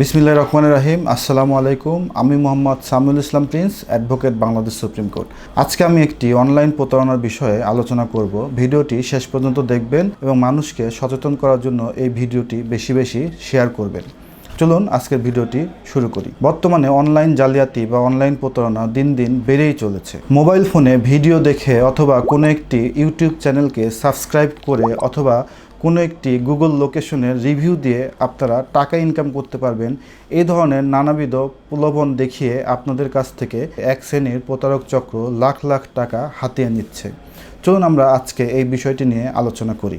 বিসমিল্লাহ রহমান রাহিম। আসসালামু আলাইকুম। আমি Mohammad Samiul Islam Prince, advocate Bangladesh supreme court. আজকে আমি একটি অনলাইন প্রতারণার বিষয়ে আলোচনা করব। ভিডিওটি শেষ পর্যন্ত দেখবেন এবং মানুষকে সচেতন করার জন্য এই ভিডিওটি বেশি বেশি শেয়ার করবেন। চলুন আজকের ভিডিওটি শুরু করি। বর্তমানে অনলাইন জালিয়াতি বা অনলাইন প্রতারণা দিন দিন বেড়েই চলেছে। মোবাইল ফোনে ভিডিও দেখে অথবা কোনো একটি ইউটিউব চ্যানেলকে সাবস্ক্রাইব করে অথবা কোনো একটি গুগল লোকেশনের রিভিউ দিয়ে আপনারা টাকা ইনকাম করতে পারবেন। এই ধরনের নানাবিধ প্রলোভন দেখিয়ে আপনাদের কাছ থেকে এক শ্রেণির প্রতারক চক্র লাখ লাখ টাকা হাতিয়ে নিচ্ছে। চলুন আমরা আজকে এই বিষয়টি নিয়ে আলোচনা করি।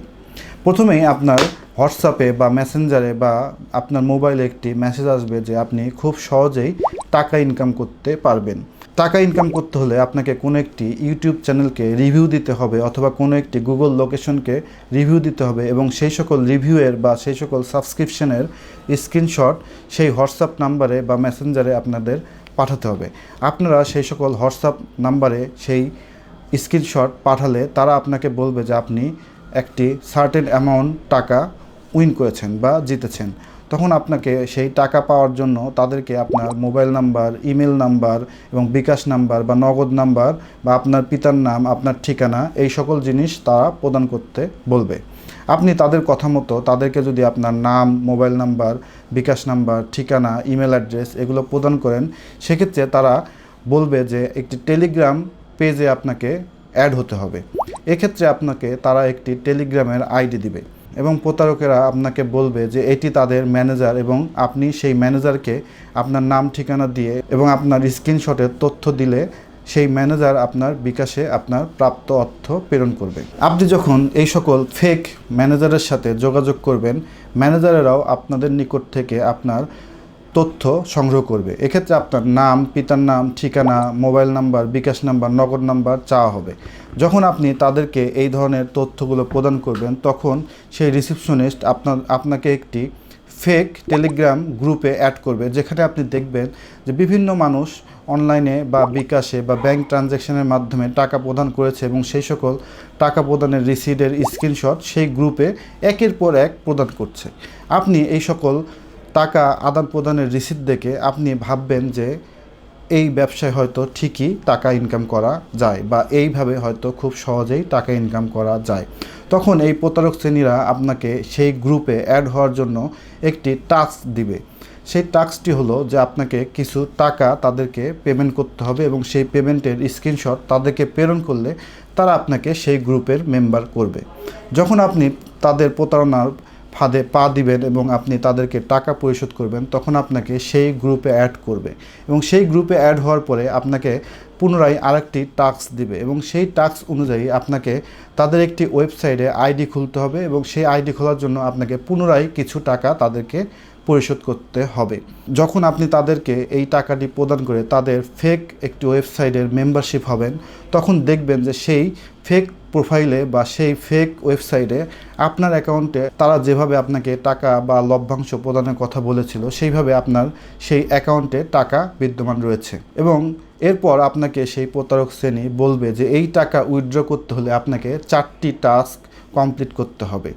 প্রথমেই আপনার হোয়াটসঅ্যাপে বা মেসেঞ্জারে বা আপনার মোবাইলে একটি মেসেজ আসবে যে আপনি খুব সহজেই টাকা ইনকাম করতে পারবেন। টাকা ইনকাম করতে হলে আপনাকে কোনো একটি ইউটিউব চ্যানেলকে রিভিউ দিতে হবে অথবা কোনো একটি গুগল লোকেশনকে রিভিউ দিতে হবে এবং সেই সকল রিভিউয়ের বা সেই সকল সাবস্ক্রিপশনের স্ক্রিনশট সেই হোয়াটসঅ্যাপ নাম্বারে বা মেসেঞ্জারে আপনাদের পাঠাতে হবে। আপনারা সেই সকল হোয়াটসঅ্যাপ নাম্বারে সেই স্ক্রিনশট পাঠালে তারা আপনাকে বলবে যে আপনি একটি সার্টেন অ্যামাউন্ট টাকা উইন করেছেন বা জিতেছেন। তখন আপনাকে সেই টাকা পাওয়ার জন্য তাদেরকে আপনার মোবাইল নাম্বার, ইমেল নাম্বার এবং বিকাশ নাম্বার বা নগদ নাম্বার বা আপনার পিতার নাম, আপনার ঠিকানা এই সকল জিনিস তারা প্রদান করতে বলবে। আপনি তাদের কথা মতো তাদেরকে যদি আপনার নাম, মোবাইল নাম্বার, বিকাশ নাম্বার, ঠিকানা, ইমেল অ্যাড্রেস এগুলো প্রদান করেন, সেক্ষেত্রে তারা বলবে যে একটি টেলিগ্রাম পেজে আপনাকে অ্যাড হতে হবে। এক্ষেত্রে আপনাকে তারা একটি টেলিগ্রামের আইডি দিবে। এবং প্রতারকেরা আপনাকে বলবে যে এটি তাদের ম্যানেজার এবং আপনি সেই ম্যানেজারকে আপনার নাম, ঠিকানা দিয়ে এবং আপনার স্ক্রিনশটের তথ্য দিলে সেই ম্যানেজার আপনার বিকাশে আপনার প্রাপ্ত অর্থ প্রেরণ করবে। আপনি যখন এই সকল ফেক ম্যানেজারের সাথে যোগাযোগ করবেন, ম্যানেজারেরাও আপনাদের নিকট থেকে আপনার তথ্য সংগ্রহ করবে। এক্ষেত্রে আপনার নাম, পিতার নাম, ঠিকানা, mobile number, bKash number, Nagad number চাওয়া হবে। যখন আপনি তাদেরকে এই ধরনের তথ্যগুলো প্রদান করবেন, তখন সেই রিসিপশনিস্ট আপনার, আপনাকে একটি ফেক টেলিগ্রাম গ্রুপে অ্যাড করবে, যেখানে আপনি দেখবেন যে বিভিন্ন মানুষ অনলাইনে বা বিকাশে বা ব্যাংক ট্রানজ্যাকশনের মাধ্যমে টাকা প্রদান করেছে এবং সেই সকল টাকা প্রদানের রিসিডের স্ক্রিনশট সেই গ্রুপে একের পর এক প্রদান করছে। আপনি এই সকল টাকা আদান প্রদানের রিসিপ্ট দেখে আপনি ভাববেন যে এই ব্যবসায় হয়তো ঠিকই টাকা ইনকাম করা যায় বা এইভাবে হয়তো খুব সহজেই টাকা ইনকাম করা যায়। তখন এই প্রতারক শ্রেণীরা আপনাকে সেই গ্রুপে অ্যাড হওয়ার জন্য একটি টাস্ক দিবে। সেই টাস্কটি হলো যে আপনাকে কিছু টাকা তাদেরকে পেমেন্ট করতে হবে এবং সেই পেমেন্টের স্ক্রিনশট তাদেরকে প্রেরণ করলে তারা আপনাকে সেই গ্রুপের মেম্বার করবে। যখন আপনি তাদের প্রতারণার ফাঁদে পা দিবেন এবং আপনি তাদেরকে টাকা পরিশোধ করবেন, তখন আপনাকে সেই গ্রুপে অ্যাড করবে। এবং সেই গ্রুপে অ্যাড হওয়ার পরে আপনাকে পুনরায় আরেকটি টাস্ক দিবে এবং সেই টাস্ক অনুযায়ী আপনাকে তাদের একটি ওয়েবসাইটে আইডি খুলতে হবে এবং সেই আইডি খোলার জন্য আপনাকে পুনরায় কিছু টাকা তাদেরকে পরিশোধ করতে হবে। যখন আপনি তাদেরকে এই টাকাটি প্রদান করে তাদের ফেক একটি ওয়েবসাইটের মেম্বারশিপ হবেন, তখন দেখবেন যে সেই ফেক প্রোফাইলে বা সেই ফেক ওয়েবসাইটে আপনার অ্যাকাউন্টে তারা যেভাবে আপনাকে টাকা বা লভ্যাংশ প্রদানের কথা বলেছিল, সেইভাবে আপনার সেই অ্যাকাউন্টে টাকা বিদ্যমান রয়েছে। এবং এরপর আপনাকে সেই প্রতারক শ্রেণি বলবে যে এই টাকা উইথড্র করতে হলে আপনাকে চারটি টাস্ক কমপ্লিট করতে হবে।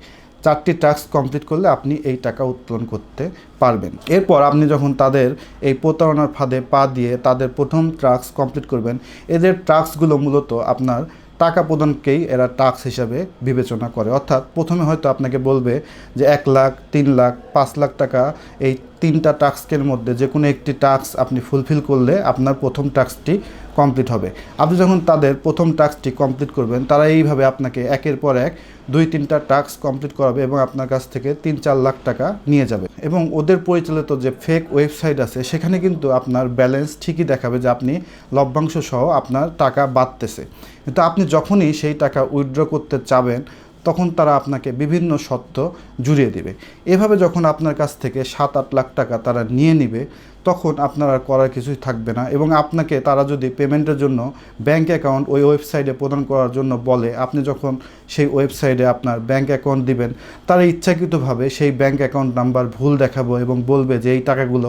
চারটি টাস্ক কমপ্লিট করলে আপনি এই টাকা উত্তোলন করতে পারবেন। এরপর আপনি যখন তাদের এই প্রতারণার ফাঁদে পা দিয়ে তাদের প্রথম টাস্ক কমপ্লিট করবেন, এদের টাস্কগুলো মূলত আপনার টাকা প্রদানকেই এরা টাস্ক হিসাবে বিবেচনা করে। অর্থাৎ প্রথমে হয়তো আপনাকে বলবে যে এক লাখ, তিন লাখ, পাঁচ লাখ টাকা এই তিনটা টাস্কের মধ্যে যে কোনো একটি টাস্ক আপনি ফুলফিল করলে আপনার প্রথম টাস্কটি কমপ্লিট হবে। আপনি যখন তাদের প্রথম টাস্কটি কমপ্লিট করবেন, তারা এইভাবে আপনাকে একের পর এক দুই তিনটা টাস্ক কমপ্লিট করাবে এবং আপনার কাছ থেকে তিন চার লাখ টাকা নিয়ে যাবে। এবং ওদের পরিচালিত যে ফেক ওয়েবসাইট আছে, সেখানে কিন্তু আপনার ব্যালেন্স ঠিকই দেখাবে যে আপনি লভ্যাংশ সহ আপনার টাকা বাড়তেছে। কিন্তু আপনি যখনই সেই টাকা উইথড্র করতে চাবেন তখন তারা আপনাকে বিভিন্ন সত্য জুড়িয়ে দিবে। এভাবে যখন আপনার কাছ থেকে সাত আট লাখ টাকা তারা নিয়ে নিবে তখন আপনার আর করার কিছুই থাকবে না এবং আপনাকে তারা যদি পেমেন্টের জন্য ব্যাঙ্ক অ্যাকাউন্ট ওই ওয়েবসাইটে প্রদান করার জন্য বলে, আপনি যখন সেই ওয়েবসাইটে আপনার ব্যাঙ্ক অ্যাকাউন্ট দিবেন, তারা ইচ্ছাকৃতভাবে সেই ব্যাঙ্ক অ্যাকাউন্ট নাম্বার ভুল দেখাবো এবং বলবে যে এই টাকাগুলো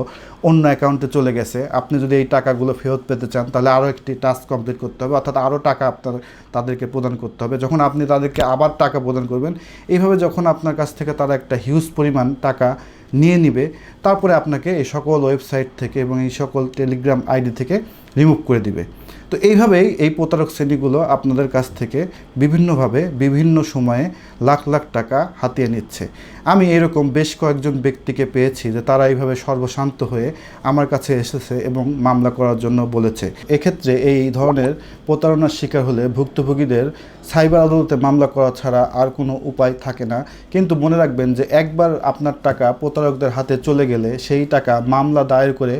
অন্য অ্যাকাউন্টে চলে গেছে। আপনি যদি এই টাকাগুলো ফেরত পেতে চান, তাহলে আরও একটি টাস্ক কমপ্লিট করতে হবে, অর্থাৎ আরও টাকা আপনার, তাদেরকে প্রদান করতে হবে। যখন আপনি তাদেরকে আবার টাকা প্রদান করবেন, এইভাবে যখন আপনার কাছ থেকে তারা একটা হিউজ পরিমাণ টাকা নিয়ে নিবে। তারপরে আপনাকে এই সকল ওয়েবসাইট থেকে এবং এই সকল টেলিগ্রাম আইডি থেকে রিমুভ করে দিবে। তো এইভাবেই এই প্রতারক শ্রেণীগুলো আপনাদের কাছ থেকে বিভিন্নভাবে বিভিন্ন সময়ে লাখ লাখ টাকা হাতিয়ে নিচ্ছে। আমি এরকম বেশ কয়েকজন ব্যক্তিকে পেয়েছি যে তারা এইভাবে সর্বশান্ত হয়ে আমার কাছে এসেছে এবং মামলা করার জন্য বলেছে। এক্ষেত্রে এই ধরনের প্রতারণার শিকার হলে ভুক্তভোগীদের সাইবার আদালতে মামলা করা ছাড়া আর কোনো উপায় থাকে না। কিন্তু মনে রাখবেন যে একবার আপনার টাকা প্রতারকদের হাতে চলে গেলে সেই টাকা মামলা দায়ের করে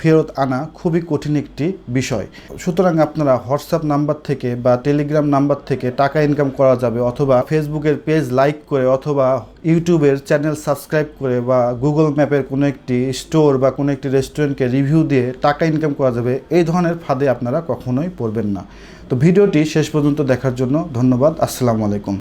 ফেরত আনা খুবই কঠিন একটি বিষয়। সুতরাং আপনারা হোয়াটসঅ্যাপ নাম্বার থেকে বা টেলিগ্রাম নাম্বার থেকে টাকা ইনকাম করা যাবে অথবা ফেসবুকের পেজ লাইক করে অথবা ইউটিউবের চ্যানেল সাবস্ক্রাইব করে বা গুগল ম্যাপের কোনো একটি স্টোর বা কোনো একটি রেস্টুরেন্টকে রিভিউ দিয়ে টাকা ইনকাম করা যাবে, এই ধরনের ফাঁদে আপনারা কখনোই পড়বেন না। তো ভিডিওটি শেষ পর্যন্ত দেখার জন্য ধন্যবাদ। আসসালামু আলাইকুম।